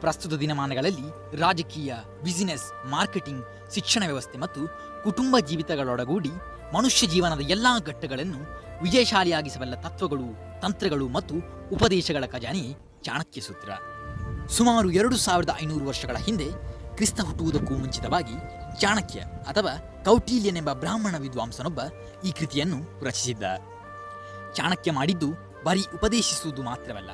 ಪ್ರಸ್ತುತ ದಿನಮಾನಗಳಲ್ಲಿ ರಾಜಕೀಯ ಬಿಸಿನೆಸ್ ಮಾರ್ಕೆಟಿಂಗ್ ಶಿಕ್ಷಣ ವ್ಯವಸ್ಥೆ ಮತ್ತು ಕುಟುಂಬ ಜೀವಿತಗಳೊಡಗೂಡಿ ಮನುಷ್ಯ ಜೀವನದ ಎಲ್ಲಾ ಘಟ್ಟಗಳನ್ನು ವಿಜಯಶಾಲಿಯಾಗಿಸಬಲ್ಲ ತತ್ವಗಳು, ತಂತ್ರಗಳು ಮತ್ತು ಉಪದೇಶಗಳ ಖಜಾನೆ ಚಾಣಕ್ಯ ಸೂತ್ರ. ಸುಮಾರು ಎರಡು ಸಾವಿರದ ಐನೂರು ವರ್ಷಗಳ ಹಿಂದೆ ಕ್ರಿಸ್ತ ಹುಟ್ಟುವುದಕ್ಕೂ ಮುಂಚಿತವಾಗಿ ಚಾಣಕ್ಯ ಅಥವಾ ಕೌಟಿಲ್ಯನೆಂಬ ಬ್ರಾಹ್ಮಣ ವಿದ್ವಾಂಸನೊಬ್ಬ ಈ ಕೃತಿಯನ್ನು ರಚಿಸಿದ್ದ. ಚಾಣಕ್ಯ ಮಾಡಿದ್ದು ಬರೀ ಉಪದೇಶಿಸುವುದು ಮಾತ್ರವಲ್ಲ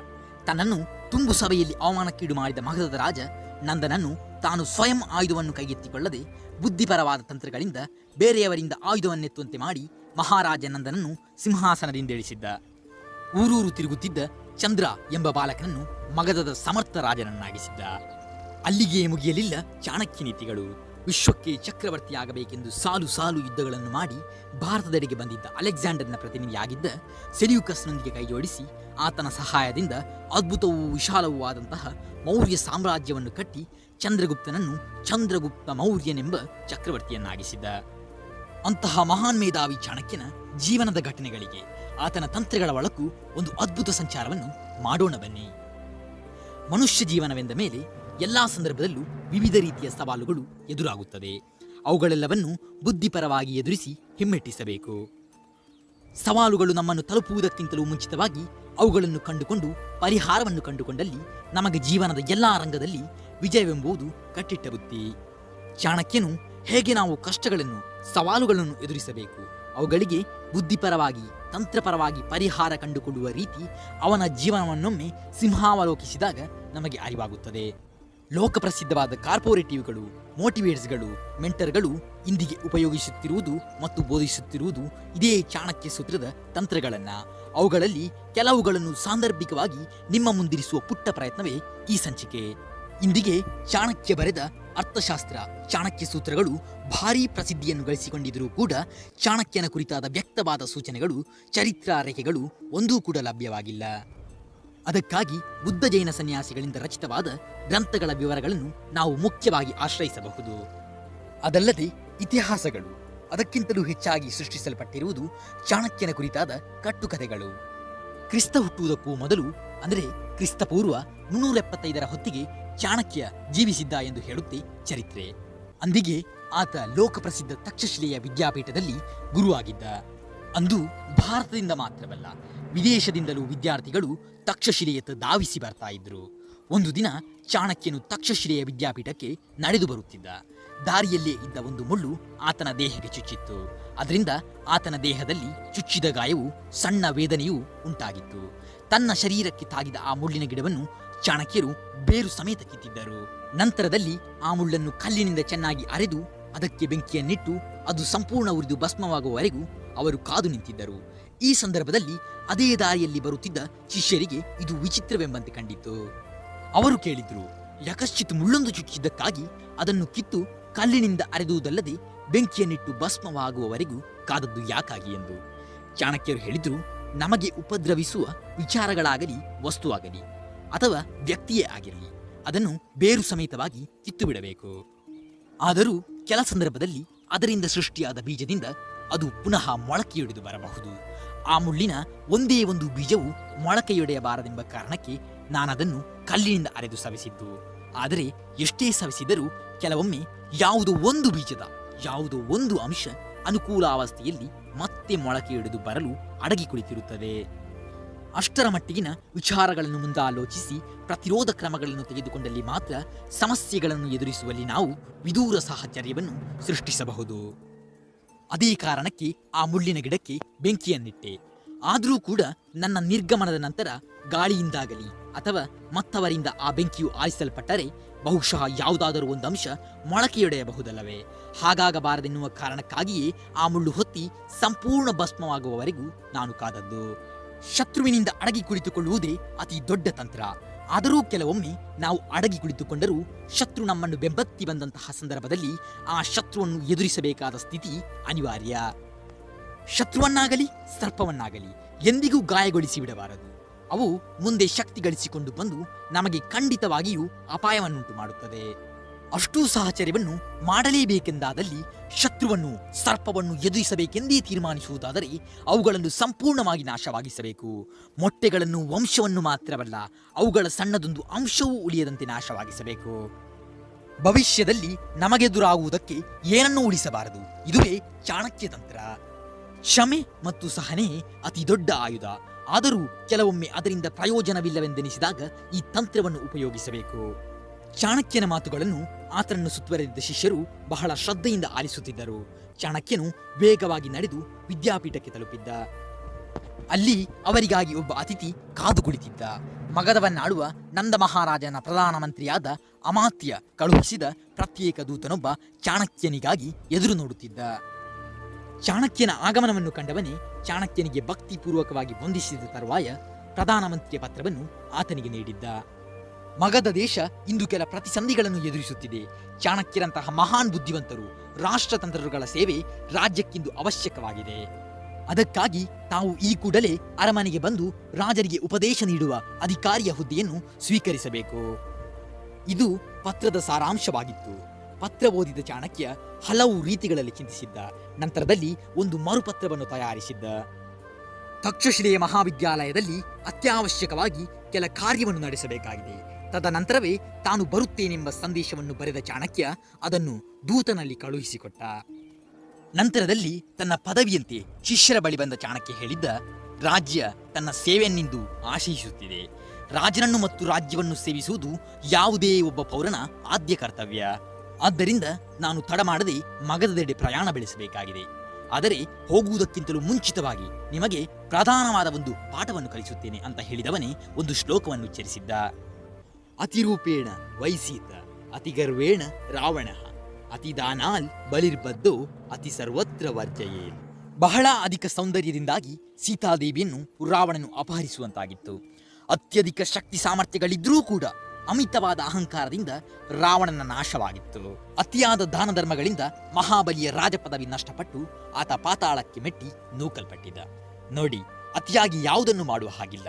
ತನ್ನನ್ನು ತುಂಬು ಸಭೆಯಲ್ಲಿ ಅವಮಾನಕ್ಕೀಡು ಮಾಡಿದ ಮಗಧದ ರಾಜ ನಂದನನ್ನು ತಾನು ಸ್ವಯಂ ಆಯುಧವನ್ನು ಕೈಗೆತ್ತಿಕೊಳ್ಳದೆ ಬುದ್ಧಿಪರವಾದ ತಂತ್ರಗಳಿಂದ ಬೇರೆಯವರಿಂದ ಆಯುಧವನ್ನೆತ್ತುವಂತೆ ಮಾಡಿ ಮಹಾರಾಜ ನಂದನನ್ನು ಸಿಂಹಾಸನದಿಂದ ಇಳಿಸಿದ್ದ. ಊರೂರು ತಿರುಗುತ್ತಿದ್ದ ಚಂದ್ರ ಎಂಬ ಬಾಲಕನನ್ನು ಮಗಧದ ಸಮರ್ಥ ರಾಜನನ್ನಾಗಿಸಿದ್ದ. ಅಲ್ಲಿಗೆ ಮುಗಿಯಲಿಲ್ಲ ಚಾಣಕ್ಯ ನೀತಿಗಳು. ವಿಶ್ವಕ್ಕೆ ಚಕ್ರವರ್ತಿಯಾಗಬೇಕೆಂದು ಸಾಲು ಸಾಲು ಯುದ್ಧಗಳನ್ನು ಮಾಡಿ ಭಾರತದೆಡೆಗೆ ಬಂದಿದ್ದ ಅಲೆಕ್ಸಾಂಡರ್ನ ಪ್ರತಿನಿಧಿಯಾಗಿದ್ದ ಸೆಲ್ಯೂಕಸ್ನೊಂದಿಗೆ ಕೈಜೋಡಿಸಿ ಆತನ ಸಹಾಯದಿಂದ ಅದ್ಭುತವೂ ವಿಶಾಲವೂ ಆದಂತಹ ಮೌರ್ಯ ಸಾಮ್ರಾಜ್ಯವನ್ನು ಕಟ್ಟಿ ಚಂದ್ರಗುಪ್ತನನ್ನು ಚಂದ್ರಗುಪ್ತ ಮೌರ್ಯನೆಂಬ ಚಕ್ರವರ್ತಿಯನ್ನಾಗಿಸಿದ್ದ ಅಂತಹ ಮಹಾನ್ ಮೇಧಾವಿ ಚಾಣಕ್ಯನ ಜೀವನದ ಘಟನೆಗಳಿಗೆ ಆತನ ತಂತ್ರಗಳ ಒಳಕ್ಕೂ ಒಂದು ಅದ್ಭುತ ಸಂಚಾರವನ್ನು ಮಾಡೋಣ ಬನ್ನಿ. ಮನುಷ್ಯ ಜೀವನವೆಂದ ಮೇಲೆ ಎಲ್ಲಾ ಸಂದರ್ಭದಲ್ಲೂ ವಿವಿಧ ರೀತಿಯ ಸವಾಲುಗಳು ಎದುರಾಗುತ್ತವೆ. ಅವುಗಳೆಲ್ಲವನ್ನು ಬುದ್ಧಿಪರವಾಗಿ ಎದುರಿಸಿ ಹಿಮ್ಮೆಟ್ಟಿಸಬೇಕು. ಸವಾಲುಗಳು ನಮ್ಮನ್ನು ತಲುಪುವುದಕ್ಕಿಂತಲೂ ಮುಂಚಿತವಾಗಿ ಅವುಗಳನ್ನು ಕಂಡುಕೊಂಡು ಪರಿಹಾರವನ್ನು ಕಂಡುಕೊಂಡಲ್ಲಿ ನಮಗೆ ಜೀವನದ ಎಲ್ಲಾ ರಂಗದಲ್ಲಿ ವಿಜಯವೆಂಬುದು ಕಟ್ಟಿಟ್ಟ ಬುತ್ತಿ ಚಾಣಕ್ಯನು ಹೇಗೆ ನಾವು ಕಷ್ಟಗಳನ್ನು, ಸವಾಲುಗಳನ್ನು ಎದುರಿಸಬೇಕು, ಅವುಗಳಿಗೆ ಬುದ್ಧಿಪರವಾಗಿ, ತಂತ್ರಪರವಾಗಿ ಪರಿಹಾರ ಕಂಡುಕೊಳ್ಳುವ ರೀತಿ ಅವನ ಜೀವನವನ್ನೊಮ್ಮೆ ಸಿಂಹಾವಲೋಕಿಸಿದಾಗ ನಮಗೆ ಅರಿವಾಗುತ್ತದೆ. ಲೋಕಪ್ರಸಿದ್ಧವಾದ ಕಾರ್ಪೊರೇಟಿವ್ಗಳು, ಮೋಟಿವೇಟ್ಸ್ಗಳು, ಮೆಂಟರ್ಗಳು ಇಂದಿಗೆ ಉಪಯೋಗಿಸುತ್ತಿರುವುದು ಮತ್ತು ಬೋಧಿಸುತ್ತಿರುವುದು ಇದೇ ಚಾಣಕ್ಯ ಸೂತ್ರದ ತಂತ್ರಗಳನ್ನ. ಅವುಗಳಲ್ಲಿ ಕೆಲವುಗಳನ್ನು ಸಾಂದರ್ಭಿಕವಾಗಿ ನಿಮ್ಮ ಮುಂದಿರಿಸುವ ಪುಟ್ಟ ಪ್ರಯತ್ನವೇ ಈ ಸಂಚಿಕೆ. ಇಂದಿಗೆ ಚಾಣಕ್ಯ ಬರೆದ ಅರ್ಥಶಾಸ್ತ್ರ, ಚಾಣಕ್ಯ ಸೂತ್ರಗಳು ಭಾರೀ ಪ್ರಸಿದ್ಧಿಯನ್ನು ಗಳಿಸಿಕೊಂಡಿದ್ದರೂ ಕೂಡ ಚಾಣಕ್ಯನ ಕುರಿತಾದ ವ್ಯಕ್ತವಾದ ಸೂಚನೆಗಳು, ಚರಿತ್ರಾರೇಖೆಗಳು ಒಂದೂ ಕೂಡ ಲಭ್ಯವಾಗಿಲ್ಲ. ಅದಕ್ಕಾಗಿ ಬುದ್ಧ ಜೈನ ಸನ್ಯಾಸಿಗಳಿಂದ ರಚಿತವಾದ ಗ್ರಂಥಗಳ ವಿವರಗಳನ್ನು ನಾವು ಮುಖ್ಯವಾಗಿ ಆಶ್ರಯಿಸಬಹುದು. ಅದಲ್ಲದೆ ಇತಿಹಾಸಗಳು ಅದಕ್ಕಿಂತಲೂ ಹೆಚ್ಚಾಗಿ ಸೃಷ್ಟಿಸಲ್ಪಟ್ಟಿರುವುದು ಚಾಣಕ್ಯನ ಕುರಿತಾದ ಕಟ್ಟುಕಥೆಗಳು. ಕ್ರಿಸ್ತ ಹುಟ್ಟುವುದಕ್ಕೂ ಮೊದಲು, ಅಂದರೆ ಕ್ರಿಸ್ತಪೂರ್ವ ಮುನ್ನೂರ ಎಪ್ಪತ್ತೈದರ ಹೊತ್ತಿಗೆ ಚಾಣಕ್ಯ ಜೀವಿಸಿದ್ದ ಎಂದು ಹೇಳುತ್ತೆ ಚರಿತ್ರೆ. ಅಂದಿಗೆ ಆತ ಲೋಕಪ್ರಸಿದ್ಧ ತಕ್ಷಶಿಲೆಯ ವಿದ್ಯಾಪೀಠದಲ್ಲಿ ಗುರುವಾಗಿದ್ದ. ಅಂದು ಭಾರತದಿಂದ ಮಾತ್ರವಲ್ಲ ವಿದೇಶದಿಂದಲೂ ವಿದ್ಯಾರ್ಥಿಗಳು ತಕ್ಷಶಿಲೆಯತ್ತ ಧಾವಿಸಿ ಬರ್ತಾ ಇದ್ರು. ಒಂದು ದಿನ ಚಾಣಕ್ಯನು ತಕ್ಷಶಿಲೆಯ ವಿದ್ಯಾಪೀಠಕ್ಕೆ ನಡೆದು ಬರುತ್ತಿದ್ದ. ದಾರಿಯಲ್ಲೇ ಇದ್ದ ಒಂದು ಮುಳ್ಳು ಆತನ ದೇಹಕ್ಕೆ ಚುಚ್ಚಿತ್ತು. ಅದರಿಂದ ಆತನ ದೇಹದಲ್ಲಿ ಚುಚ್ಚಿದ ಗಾಯವು ಸಣ್ಣ ವೇದನೆಯೂ ಉಂಟಾಗಿತ್ತು. ತನ್ನ ಶರೀರಕ್ಕೆ ತಾಗಿದ ಆ ಮುಳ್ಳಿನ ಗಿಡವನ್ನು ಚಾಣಕ್ಯರು ಬೇರು ಸಮೇತ ಕಿತ್ತಿದ್ದರು. ನಂತರದಲ್ಲಿ ಆ ಮುಳ್ಳನ್ನು ಕಲ್ಲಿನಿಂದ ಚೆನ್ನಾಗಿ ಅರೆದು ಅದಕ್ಕೆ ಬೆಂಕಿಯನ್ನಿಟ್ಟು ಅದು ಸಂಪೂರ್ಣ ಉರಿದು ಭಸ್ಮವಾಗುವವರೆಗೂ ಅವರು ಕಾದು ನಿಂತಿದ್ದರು. ಈ ಸಂದರ್ಭದಲ್ಲಿ ಅದೇ ದಾರಿಯಲ್ಲಿ ಬರುತ್ತಿದ್ದ ಶಿಷ್ಯರಿಗೆ ಇದು ವಿಚಿತ್ರವೆಂಬಂತೆ ಕಂಡಿತು ಅವರು ಕೇಳಿದ್ರು, ಯಕಶ್ಚಿತ್ ಮುಳ್ಳೊಂದು ಚುಚ್ಚಿದ್ದಕ್ಕಾಗಿ ಅದನ್ನು ಕಿತ್ತು ಕಲ್ಲಿನಿಂದ ಅರೆದುವುದಲ್ಲದೆ ಬೆಂಕಿಯನ್ನಿಟ್ಟು ಭಸ್ಮವಾಗುವವರೆಗೂ ಕಾದದ್ದು ಯಾಕಾಗಿ? ಎಂದು ಚಾಣಕ್ಯರು ಹೇಳಿದ್ರು, ನಮಗೆ ಉಪದ್ರವಿಸುವ ವಿಚಾರಗಳಾಗಲಿ, ವಸ್ತುವಾಗಲಿ, ಅಥವಾ ವ್ಯಕ್ತಿಯೇ ಆಗಿರಲಿ, ಅದನ್ನು ಬೇರು ಸಮೇತವಾಗಿ ಕಿತ್ತು ಬಿಡಬೇಕು ಆದರೂ ಕೆಲ ಸಂದರ್ಭದಲ್ಲಿ ಅದರಿಂದ ಸೃಷ್ಟಿಯಾದ ಬೀಜದಿಂದ ಅದು ಪುನಃ ಮೊಳಕೆಯೊಡೆದು ಬರಬಹುದು. ಆ ಮುಳ್ಳಿನ ಒಂದೇ ಒಂದು ಬೀಜವು ಮೊಳಕೆಯೊಡೆಯಬಾರದೆಂಬ ಕಾರಣಕ್ಕೆ ನಾನದನ್ನು ಕಲ್ಲಿನಿಂದ ಅರೆದು ಸವಿಸಿದ್ದು. ಆದರೆ ಎಷ್ಟೇ ಸವಿಸಿದರೂ ಕೆಲವೊಮ್ಮೆ ಯಾವುದೋ ಒಂದು ಬೀಜದ ಯಾವುದೋ ಒಂದು ಅಂಶ ಅನುಕೂಲಾವಸ್ಥೆಯಲ್ಲಿ ಮತ್ತೆ ಮೊಳಕೆಯೊಡೆದು ಬರಲು ಅಡಗಿ ಕುಳಿತಿರುತ್ತದೆ. ಅಷ್ಟರ ಮಟ್ಟಿಗಿನ ವಿಚಾರಗಳನ್ನು ಮುಂದಾಲೋಚಿಸಿ ಪ್ರತಿರೋಧ ಕ್ರಮಗಳನ್ನು ತೆಗೆದುಕೊಂಡಲ್ಲಿ ಮಾತ್ರ ಸಮಸ್ಯೆಗಳನ್ನು ಎದುರಿಸುವಲ್ಲಿ ನಾವು ವಿದೂರ ಸಾಹಚರ್ಯವನ್ನು ಸೃಷ್ಟಿಸಬಹುದು. ಅದೇ ಕಾರಣಕ್ಕೆ ಆ ಮುಳ್ಳಿನ ಗಿಡಕ್ಕೆ ಬೆಂಕಿಯನ್ನಿಟ್ಟೆ. ಆದರೂ ಕೂಡ ನನ್ನ ನಿರ್ಗಮನದ ನಂತರ ಗಾಳಿಯಿಂದಾಗಲಿ ಅಥವಾ ಮತ್ತವರಿಂದ ಆ ಬೆಂಕಿಯು ಆರಿಸಲ್ಪಟ್ಟರೆ ಬಹುಶಃ ಯಾವುದಾದರೂ ಒಂದು ಅಂಶ ಮೊಳಕೆಯೊಡೆಯಬಹುದಲ್ಲವೇ? ಹಾಗಾಗಬಾರದೆನ್ನುವ ಕಾರಣಕ್ಕಾಗಿಯೇ ಆ ಮುಳ್ಳು ಹೊತ್ತಿ ಸಂಪೂರ್ಣ ಭಸ್ಮವಾಗುವವರೆಗೂ ನಾನು ಕಾದದ್ದು. ಶತ್ರುವಿನಿಂದ ಅಡಗಿ ಕುಳಿತುಕೊಳ್ಳುವುದೇ ಅತಿ ದೊಡ್ಡ ತಂತ್ರ. ಆದರೂ ಕೆಲವೊಮ್ಮೆ ನಾವು ಅಡಗಿ ಕುಳಿತುಕೊಂಡರೂ ಶತ್ರು ನಮ್ಮನ್ನು ಬೆಂಬತ್ತಿ ಬಂದಂತಹ ಸಂದರ್ಭದಲ್ಲಿ ಆ ಶತ್ರುವನ್ನು ಎದುರಿಸಬೇಕಾದ ಸ್ಥಿತಿ ಅನಿವಾರ್ಯ. ಶತ್ರುವನ್ನಾಗಲಿ, ಸರ್ಪವನ್ನಾಗಲಿ ಎಂದಿಗೂ ಗಾಯಗೊಳಿಸಿ ಬಿಡಬಾರದು. ಅವು ಮುಂದೆ ಶಕ್ತಿ ಗಳಿಸಿಕೊಂಡು ಬಂದು ನಮಗೆ ಖಂಡಿತವಾಗಿಯೂ ಅಪಾಯವನ್ನುಂಟು ಮಾಡುತ್ತದೆ ಅಷ್ಟೂ ಸಹಚರ್ಯವನ್ನು ಮಾಡಲೇಬೇಕೆಂದಾದಲ್ಲಿ ಶತ್ರುವನ್ನು, ಸರ್ಪವನ್ನು ಎದುರಿಸಬೇಕೆಂದೇ ತೀರ್ಮಾನಿಸುವುದಾದರೆ ಅವುಗಳನ್ನು ಸಂಪೂರ್ಣವಾಗಿ ನಾಶವಾಗಿಸಬೇಕು. ಮೊಟ್ಟೆಗಳನ್ನು ವಂಶವನ್ನು ಮಾತ್ರವಲ್ಲ, ಅವುಗಳ ಸಣ್ಣದೊಂದು ಅಂಶವೂ ಉಳಿಯದಂತೆ ನಾಶವಾಗಿಸಬೇಕು. ಭವಿಷ್ಯದಲ್ಲಿ ನಮಗೆದುರಾಗುವುದಕ್ಕೆ ಏನನ್ನೂ ಉಳಿಸಬಾರದು. ಇದುವೇ ಚಾಣಕ್ಯ ತಂತ್ರ. ಕ್ಷಮೆ ಮತ್ತು ಸಹನೆ ಅತಿ ದೊಡ್ಡ ಆಯುಧ. ಆದರೂ ಕೆಲವೊಮ್ಮೆ ಅದರಿಂದ ಪ್ರಯೋಜನವಿಲ್ಲವೆಂದೆನಿಸಿದಾಗ ಈ ತಂತ್ರವನ್ನು ಉಪಯೋಗಿಸಬೇಕು. ಚಾಣಕ್ಯನ ಮಾತುಗಳನ್ನು ಆತನನ್ನು ಸುತ್ತುವರೆದಿದ್ದ ಶಿಷ್ಯರು ಬಹಳ ಶ್ರದ್ಧೆಯಿಂದ ಆಲಿಸುತ್ತಿದ್ದರು. ಚಾಣಕ್ಯನು ವೇಗವಾಗಿ ನಡೆದು ವಿದ್ಯಾಪೀಠಕ್ಕೆ ತಲುಪಿದ್ದ. ಅಲ್ಲಿ ಅವರಿಗಾಗಿ ಒಬ್ಬ ಅತಿಥಿ ಕಾದು ಕುಳಿತಿದ್ದ. ಮಗದವನ್ನಾಡುವ ನಂದ ಮಹಾರಾಜನ ಪ್ರಧಾನಮಂತ್ರಿಯಾದ ಅಮಾತ್ಯ ಕಳುಹಿಸಿದ ಪ್ರತ್ಯೇಕ ದೂತನೊಬ್ಬ ಚಾಣಕ್ಯನಿಗಾಗಿ ಎದುರು ನೋಡುತ್ತಿದ್ದ. ಚಾಣಕ್ಯನ ಆಗಮನವನ್ನು ಕಂಡವನೇ ಚಾಣಕ್ಯನಿಗೆ ಭಕ್ತಿಪೂರ್ವಕವಾಗಿ ವಂದಿಸಿದ ತರುವಾಯ ಪ್ರಧಾನಮಂತ್ರಿಯ ಪತ್ರವನ್ನು ಆತನಿಗೆ ನೀಡಿದ್ದ. ಮಗಧ ದೇಶ ಇಂದು ಕೆಲ ಪ್ರತಿಸಂಧಿಗಳನ್ನು ಎದುರಿಸುತ್ತಿದೆ. ಚಾಣಕ್ಯರಂತಹ ಮಹಾನ್ ಬುದ್ಧಿವಂತರು ರಾಷ್ಟ್ರತಂತ್ರಗಳ ಸೇವೆ ರಾಜ್ಯಕ್ಕಿಂದು ಅವಶ್ಯಕವಾಗಿದೆ. ಅದಕ್ಕಾಗಿ ತಾವು ಈ ಕೂಡಲೇ ಅರಮನೆಗೆ ಬಂದು ರಾಜರಿಗೆ ಉಪದೇಶ ನೀಡುವ ಅಧಿಕಾರಿಯ ಹುದ್ದೆಯನ್ನು ಸ್ವೀಕರಿಸಬೇಕು. ಇದು ಪತ್ರದ ಸಾರಾಂಶವಾಗಿತ್ತು. ಪತ್ರ ಓದಿದ ಚಾಣಕ್ಯ ಹಲವು ರೀತಿಗಳಲ್ಲಿ ಚಿಂತಿಸಿದ್ದ. ನಂತರದಲ್ಲಿ ಒಂದು ಮರುಪತ್ರವನ್ನು ತಯಾರಿಸಿದ್ದ. ತಕ್ಷಶಿಲೆಯ ಮಹಾವಿದ್ಯಾಲಯದಲ್ಲಿ ಅತ್ಯವಶ್ಯಕವಾಗಿ ಕೆಲ ಕಾರ್ಯವನ್ನು ನಡೆಸಬೇಕಾಗಿದೆ. ತದನಂತರವೇ ತಾನು ಬರುತ್ತೇನೆಂಬ ಸಂದೇಶವನ್ನು ಬರೆದ ಚಾಣಕ್ಯ ಅದನ್ನು ದೂತನಲ್ಲಿ ಕಳುಹಿಸಿಕೊಟ್ಟ. ನಂತರದಲ್ಲಿ ತನ್ನ ಪದವಿಯಂತೆ ಶಿಷ್ಯರ ಬಳಿ ಬಂದ ಚಾಣಕ್ಯ ಹೇಳಿದ್ದ, ರಾಜ್ಯ ತನ್ನ ಸೇವೆಯನ್ನಿಂದು ಆಶಯಿಸುತ್ತಿದೆ ರಾಜನನ್ನು ಮತ್ತು ರಾಜ್ಯವನ್ನು ಸೇವಿಸುವುದು ಯಾವುದೇ ಒಬ್ಬ ಪೌರನ ಆದ್ಯ ಕರ್ತವ್ಯ. ಆದ್ದರಿಂದ ನಾನು ತಡ ಮಾಡದೆ ಮಗದೆಡೆ ಪ್ರಯಾಣ ಬೆಳೆಸಬೇಕಾಗಿದೆ. ಆದರೆ ಹೋಗುವುದಕ್ಕಿಂತಲೂ ಮುಂಚಿತವಾಗಿ ನಿಮಗೆ ಪ್ರಧಾನವಾದ ಒಂದು ಪಾಠವನ್ನು ಕಲಿಸುತ್ತೇನೆ ಅಂತ ಹೇಳಿದವನೇ ಒಂದು ಶ್ಲೋಕವನ್ನು ಉಚ್ಚರಿಸಿದ್ದ. ಅತಿರೂಪೇಣ ವೈಸೀತ, ಅತಿಗರ್ವೇಣ ರಾವಣ, ಅತಿದಾನಾಲ್ ಬಲಿರ್ಬದ್ದು ಅತಿ ಸರ್ವತ್ರ ವರ್ಜಯೇ ಬಹಳ ಅಧಿಕ ಸೌಂದರ್ಯದಿಂದಾಗಿ ಸೀತಾದೇವಿಯನ್ನು ರಾವಣನು ಅಪಹರಿಸುವಂತಾಗಿತ್ತು. ಅತ್ಯಧಿಕ ಶಕ್ತಿ ಸಾಮರ್ಥ್ಯಗಳಿದ್ರೂ ಕೂಡ ಅಮಿತವಾದ ಅಹಂಕಾರದಿಂದ ರಾವಣನ ನಾಶವಾಗಿತ್ತು. ಅತಿಯಾದ ದಾನ ಧರ್ಮಗಳಿಂದ ಮಹಾಬಲಿಯ ರಾಜಪದವಿ ನಷ್ಟಪಟ್ಟು ಆತ ಪಾತಾಳಕ್ಕೆ ಮೆಟ್ಟಿ ನೂಕಲ್ಪಟ್ಟಿದ್ದ. ನೋಡಿ, ಅತಿಯಾಗಿ ಯಾವುದನ್ನು ಮಾಡುವ ಹಾಗಿಲ್ಲ.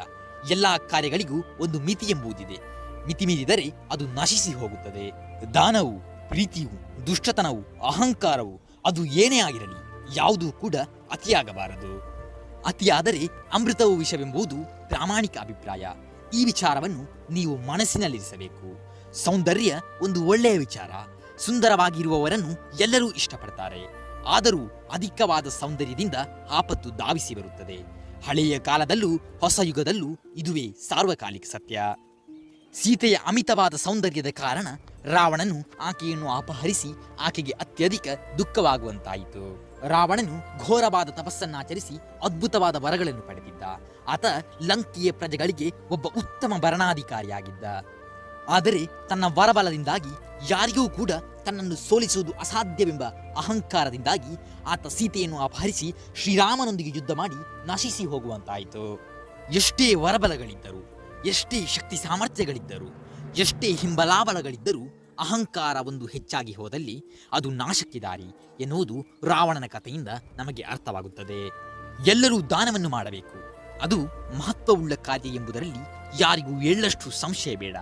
ಎಲ್ಲಾ ಕಾರ್ಯಗಳಿಗೂ ಒಂದು ಮಿತಿ ಎಂಬುದಿದೆ. ಮಿತಿ ಮೀರಿದರೆ ಅದು ನಶಿಸಿ ಹೋಗುತ್ತದೆ. ದಾನವು, ಪ್ರೀತಿಯು, ದುಷ್ಟತನವು, ಅಹಂಕಾರವು, ಅದು ಏನೇ ಆಗಿರಲಿ ಯಾವುದೂ ಕೂಡ ಅತಿಯಾಗಬಾರದು. ಅತಿಯಾದರೆ ಅಮೃತವು ವಿಷವೆಂಬುದು ಪ್ರಾಮಾಣಿಕ ಅಭಿಪ್ರಾಯ. ಈ ವಿಚಾರವನ್ನು ನೀವು ಮನಸ್ಸಿನಲ್ಲಿರಿಸಬೇಕು. ಸೌಂದರ್ಯ ಒಂದು ಒಳ್ಳೆಯ ವಿಚಾರ. ಸುಂದರವಾಗಿರುವವರನ್ನು ಎಲ್ಲರೂ ಇಷ್ಟಪಡ್ತಾರೆ. ಆದರೂ ಅಧಿಕವಾದ ಸೌಂದರ್ಯದಿಂದ ಆಪತ್ತು ಧಾವಿಸಿ ಬರುತ್ತದೆ. ಹಳೆಯ ಕಾಲದಲ್ಲೂ, ಹೊಸ ಯುಗದಲ್ಲೂ ಇದುವೇ ಸಾರ್ವಕಾಲಿಕ ಸತ್ಯ. ಸೀತೆಯ ಅಮಿತವಾದ ಸೌಂದರ್ಯದ ಕಾರಣ ರಾವಣನು ಆಕೆಯನ್ನು ಅಪಹರಿಸಿ ಆಕೆಗೆ ಅತ್ಯಧಿಕ ದುಃಖವಾಗುವಂತಾಯಿತು. ರಾವಣನು ಘೋರವಾದ ತಪಸ್ಸನ್ನಾಚರಿಸಿ ಅದ್ಭುತವಾದ ವರಗಳನ್ನು ಪಡೆದಿದ್ದ. ಆತ ಲಂಕೆಯ ಪ್ರಜೆಗಳಿಗೆ ಒಬ್ಬ ಉತ್ತಮ ಭರಣಾಧಿಕಾರಿಯಾಗಿದ್ದ ಆದರೆ ತನ್ನ ವರಬಲದಿಂದಾಗಿ ಯಾರಿಗೂ ಕೂಡ ತನ್ನನ್ನು ಸೋಲಿಸುವುದು ಅಸಾಧ್ಯವೆಂಬ ಅಹಂಕಾರದಿಂದಾಗಿ ಆತ ಸೀತೆಯನ್ನು ಅಪಹರಿಸಿ ಶ್ರೀರಾಮನೊಂದಿಗೆ ಯುದ್ಧ ಮಾಡಿ ನಶಿಸಿ ಹೋಗುವಂತಾಯಿತು. ಎಷ್ಟೇ ವರಬಲಗಳಿದ್ದರು ಎಷ್ಟೇ ಶಕ್ತಿ ಸಾಮರ್ಥ್ಯಗಳಿದ್ದರೂ, ಎಷ್ಟೇ ಹಿಂಬಲಾಬಲಗಳಿದ್ದರೂ ಅಹಂಕಾರ ಒಂದು ಹೆಚ್ಚಾಗಿ ಹೋದಲ್ಲಿ ಅದು ನಾಶಕ್ಕೆ ದಾರಿ ಎನ್ನುವುದು ರಾವಣನ ಕಥೆಯಿಂದ ನಮಗೆ ಅರ್ಥವಾಗುತ್ತದೆ. ಎಲ್ಲರೂ ದಾನವನ್ನು ಮಾಡಬೇಕು. ಅದು ಮಹತ್ವವುಳ್ಳ ಕಾರ್ಯ ಎಂಬುದರಲ್ಲಿ ಯಾರಿಗೂ ಎಳ್ಳಷ್ಟು ಸಂಶಯ ಬೇಡ.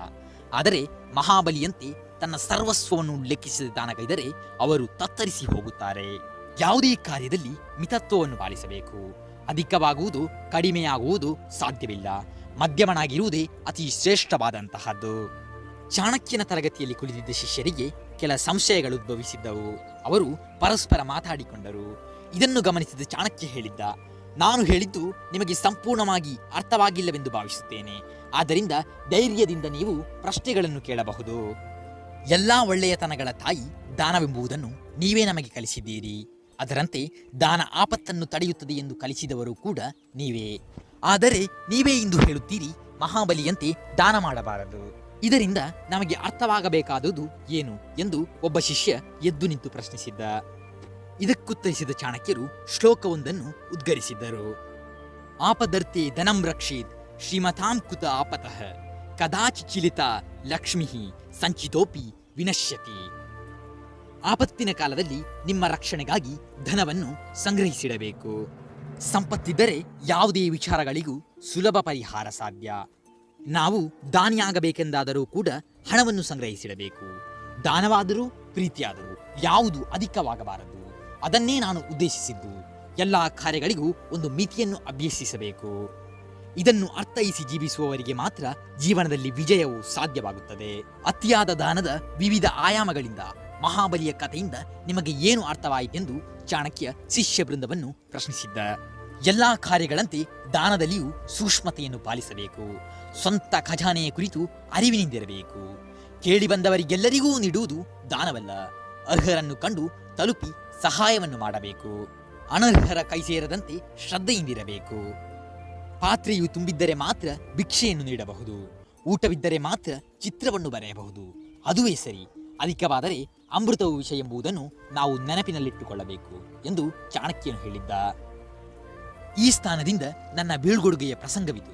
ಆದರೆ ಮಹಾಬಲಿಯಂತೆ ತನ್ನ ಸರ್ವಸ್ವವನ್ನು ಲೆಕ್ಕಿಸದೆ ದಾನಗೈದರೆ ಅವರು ತತ್ತರಿಸಿ ಹೋಗುತ್ತಾರೆ. ಯಾವುದೇ ಕಾರ್ಯದಲ್ಲಿ ಮಿತತ್ವವನ್ನು ಪಾಲಿಸಬೇಕು. ಅಧಿಕವಾಗುವುದು, ಕಡಿಮೆಯಾಗುವುದು ಸಾಧ್ಯವಿಲ್ಲ. ಮಧ್ಯಮನಾಗಿರುವುದೇ ಅತಿ ಶ್ರೇಷ್ಠವಾದಂತಹದ್ದು. ಚಾಣಕ್ಯನ ತರಗತಿಯಲ್ಲಿ ಕುಳಿತಿದ್ದ ಶಿಷ್ಯರಿಗೆ ಕೆಲ ಸಂಶಯಗಳು ಉದ್ಭವಿಸಿದ್ದವು. ಅವರು ಪರಸ್ಪರ ಮಾತಾಡಿಕೊಂಡರು. ಇದನ್ನು ಗಮನಿಸಿದ ಚಾಣಕ್ಯ ಹೇಳಿದ್ದ, ನಾನು ಹೇಳಿದ್ದು ನಿಮಗೆ ಸಂಪೂರ್ಣವಾಗಿ ಅರ್ಥವಾಗಿಲ್ಲವೆಂದು ಭಾವಿಸುತ್ತೇನೆ. ಆದ್ದರಿಂದ ಧೈರ್ಯದಿಂದ ನೀವು ಪ್ರಶ್ನೆಗಳನ್ನು ಕೇಳಬಹುದು. ಎಲ್ಲ ಒಳ್ಳೆಯತನಗಳ ತಾಯಿ ದಾನವೆಂಬುದನ್ನು ನೀವೇ ನಮಗೆ ಕಲಿಸಿದ್ದೀರಿ. ಅದರಂತೆ ದಾನ ಆಪತ್ತನ್ನು ತಡೆಯುತ್ತದೆ ಎಂದು ಕಲಿಸಿದವರು ಕೂಡ ನೀವೇ. ಆದರೆ ನೀವೇ ಇಂದು ಹೇಳುತ್ತೀರಿ ಮಹಾಬಲಿಯಂತೆ ದಾನ ಮಾಡಬಾರದು. ಇದರಿಂದ ನಮಗೆ ಅರ್ಥವಾಗಬೇಕಾದುದು ಏನು ಎಂದು ಒಬ್ಬ ಶಿಷ್ಯ ಎದ್ದು ನಿಂತು ಪ್ರಶ್ನಿಸಿದ್ದ. ಇದಕ್ಕುತ್ತರಿಸಿದ ಚಾಣಕ್ಯರು ಶ್ಲೋಕವೊಂದನ್ನು ಉದ್ಗರಿಸಿದ್ದರು. ಆಪದರ್ತಿ ಧನಂ ರಕ್ಷೇತ್ ಶ್ರೀಮತಾಂಕುತ ಆಪತಃ ಕದಾಚಿಚಿಲಿತ ಲಕ್ಷ್ಮಿ ಸಂಚಿತೋಪಿ ವಿನಶ್ಯತಿ. ಆಪತ್ತಿನ ಕಾಲದಲ್ಲಿ ನಿಮ್ಮ ರಕ್ಷಣೆಗಾಗಿ ಧನವನ್ನು ಸಂಗ್ರಹಿಸಿಡಬೇಕು. ಸಂಪತ್ತಿದ್ದರೆ ಯಾವುದೇ ವಿಚಾರಗಳಿಗೂ ಸುಲಭ ಪರಿಹಾರ ಸಾಧ್ಯ. ನಾವು ದಾನಿಯಾಗಬೇಕೆಂದಾದರೂ ಕೂಡ ಹಣವನ್ನು ಸಂಗ್ರಹಿಸಿಡಬೇಕು. ದಾನವಾದರೂ, ಪ್ರೀತಿಯಾದರೂ, ಯಾವುದು ಅಧಿಕವಾಗಬಾರದು. ಅದನ್ನೇ ನಾನು ಉದ್ದೇಶಿಸಿದ್ದು. ಎಲ್ಲ ಕಾರ್ಯಗಳಿಗೂ ಒಂದು ಮಿತಿಯನ್ನು ಅಭ್ಯಸಿಸಬೇಕು. ಇದನ್ನು ಅರ್ಥೈಸಿ ಜೀವಿಸುವವರಿಗೆ ಮಾತ್ರ ಜೀವನದಲ್ಲಿ ವಿಜಯವು ಸಾಧ್ಯವಾಗುತ್ತದೆ. ಅತಿಯಾದ ದಾನದ ವಿವಿಧ ಆಯಾಮಗಳಿಂದ, ಮಹಾಬಲಿಯ ಕಥೆಯಿಂದ ನಿಮಗೆ ಏನು ಅರ್ಥವಾಯಿತೆಂದು ಚಾಣಕ್ಯ ಶಿಷ್ಯ ಬೃಂದವನ್ನು ಪ್ರಶ್ನಿಸಿದ್ದ. ಎಲ್ಲಾ ಕಾರ್ಯಗಳಂತೆ ದಾನದಲ್ಲಿಯೂ ಸೂಕ್ಷ್ಮತೆಯನ್ನು ಪಾಲಿಸಬೇಕು. ಸ್ವಂತ ಖಜಾನೆಯ ಕುರಿತು ಅರಿವಿನಿಂದಿರಬೇಕು. ಕೇಳಿ ಬಂದವರಿಗೆಲ್ಲರಿಗೂ ನೀಡುವುದು ದಾನವಲ್ಲ. ಅರ್ಹರನ್ನು ಕಂಡು ತಲುಪಿ ಸಹಾಯವನ್ನು ಮಾಡಬೇಕು. ಅನರ್ಹರ ಕೈ ಸೇರದಂತೆ ಶ್ರದ್ಧೆಯಿಂದಿರಬೇಕು. ಪಾತ್ರೆಯು ತುಂಬಿದ್ದರೆ ಮಾತ್ರ ಭಿಕ್ಷೆಯನ್ನು ನೀಡಬಹುದು. ಊಟವಿದ್ದರೆ ಮಾತ್ರ ಚಿತ್ರವನ್ನು ಬರೆಯಬಹುದು. ಅದುವೇ ಸರಿ. ಅಧಿಕವಾದರೆ ಅಮೃತವು ವಿಷ ಎಂಬುದನ್ನು ನಾವು ನೆನಪಿನಲ್ಲಿಟ್ಟುಕೊಳ್ಳಬೇಕು ಎಂದು ಚಾಣಕ್ಯನು ಹೇಳಿದ್ದ. ಈ ಸ್ಥಾನದಿಂದ ನನ್ನ ಬೀಳ್ಗೊಡುಗೆಯ ಪ್ರಸಂಗವಿದು.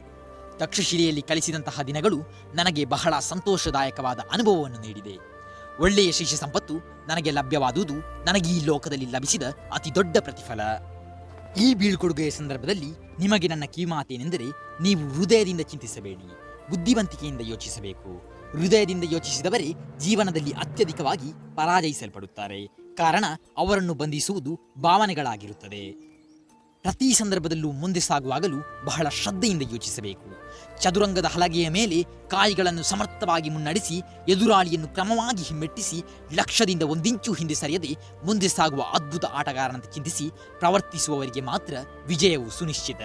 ತಕ್ಷಶಿಲೆಯಲ್ಲಿ ಕಲಿಸಿದಂತಹ ದಿನಗಳು ನನಗೆ ಬಹಳ ಸಂತೋಷದಾಯಕವಾದ ಅನುಭವವನ್ನು ನೀಡಿದೆ. ಒಳ್ಳೆಯ ಶಿಷ್ಯ ಸಂಪತ್ತು ನನಗೆ ಲಭ್ಯವಾದುದು ನನಗೆ ಈ ಲೋಕದಲ್ಲಿ ಲಭಿಸಿದ ಅತಿ ದೊಡ್ಡ ಪ್ರತಿಫಲ. ಈ ಬೀಳ್ಕೊಡುಗೆಯ ಸಂದರ್ಭದಲ್ಲಿ ನಿಮಗೆ ನನ್ನ ಕಿವಿಮಾತೇನೆಂದರೆ ನೀವು ಹೃದಯದಿಂದ ಚಿಂತಿಸಬೇಡಿ, ಬುದ್ಧಿವಂತಿಕೆಯಿಂದ ಯೋಚಿಸಬೇಕು. ಹೃದಯದಿಂದ ಯೋಚಿಸಿದವರೇ ಜೀವನದಲ್ಲಿ ಅತ್ಯಧಿಕವಾಗಿ ಪರಾಜಯಿಸಲ್ಪಡುತ್ತಾರೆ. ಕಾರಣ, ಅವರನ್ನು ಬಂಧಿಸುವುದು ಭಾವನೆಗಳಾಗಿರುತ್ತದೆ. ಪ್ರತಿ ಸಂದರ್ಭದಲ್ಲೂ ಮುಂದೆ ಸಾಗುವಾಗಲೂ ಬಹಳ ಶ್ರದ್ಧೆಯಿಂದ ಯೋಚಿಸಬೇಕು. ಚದುರಂಗದ ಹಲಗೆಯ ಮೇಲೆ ಕಾಯಿಗಳನ್ನು ಸಮರ್ಥವಾಗಿ ಮುನ್ನಡೆಸಿ, ಎದುರಾಳಿಯನ್ನು ಕ್ರಮವಾಗಿ ಹಿಮ್ಮೆಟ್ಟಿಸಿ, ಲಕ್ಷ್ಯದಿಂದ ಒಂದಿಂಚು ಹಿಂದೆ ಸರಿಯದೆ ಮುಂದೆ ಸಾಗುವ ಅದ್ಭುತ ಆಟಗಾರನಂತೆ ಚಿಂತಿಸಿ ಪ್ರವರ್ತಿಸುವವರಿಗೆ ಮಾತ್ರ ವಿಜಯವು ಸುನಿಶ್ಚಿತ.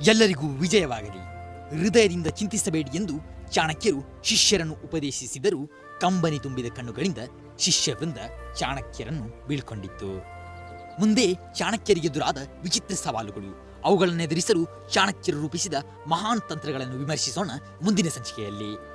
ಎಲ್ಲರಿಗೂ ವಿಜಯವಾಗಲಿ. ಹೃದಯದಿಂದ ಚಿಂತಿಸಬೇಡಿ ಎಂದು ಚಾಣಕ್ಯರು ಶಿಷ್ಯರನ್ನು ಉಪದೇಶಿಸಿದರೂ ಕಂಬನಿ ತುಂಬಿದ ಕಣ್ಣುಗಳಿಂದ ಶಿಷ್ಯ ವೃಂದ ಚಾಣಕ್ಯರನ್ನು ಬೀಳ್ಕೊಂಡಿತ್ತು. ಮುಂದೆ ಚಾಣಕ್ಯರಿಗೆ ಎದುರಾದ ವಿಚಿತ್ರ ಸವಾಲುಗಳು. ಅವುಗಳನ್ನು ಎದುರಿಸಲು ಚಾಣಕ್ಯರು ರೂಪಿಸಿದ ಮಹಾನ್ ತಂತ್ರಗಳನ್ನು ವಿಮರ್ಶಿಸೋಣ ಮುಂದಿನ ಸಂಚಿಕೆಯಲ್ಲಿ.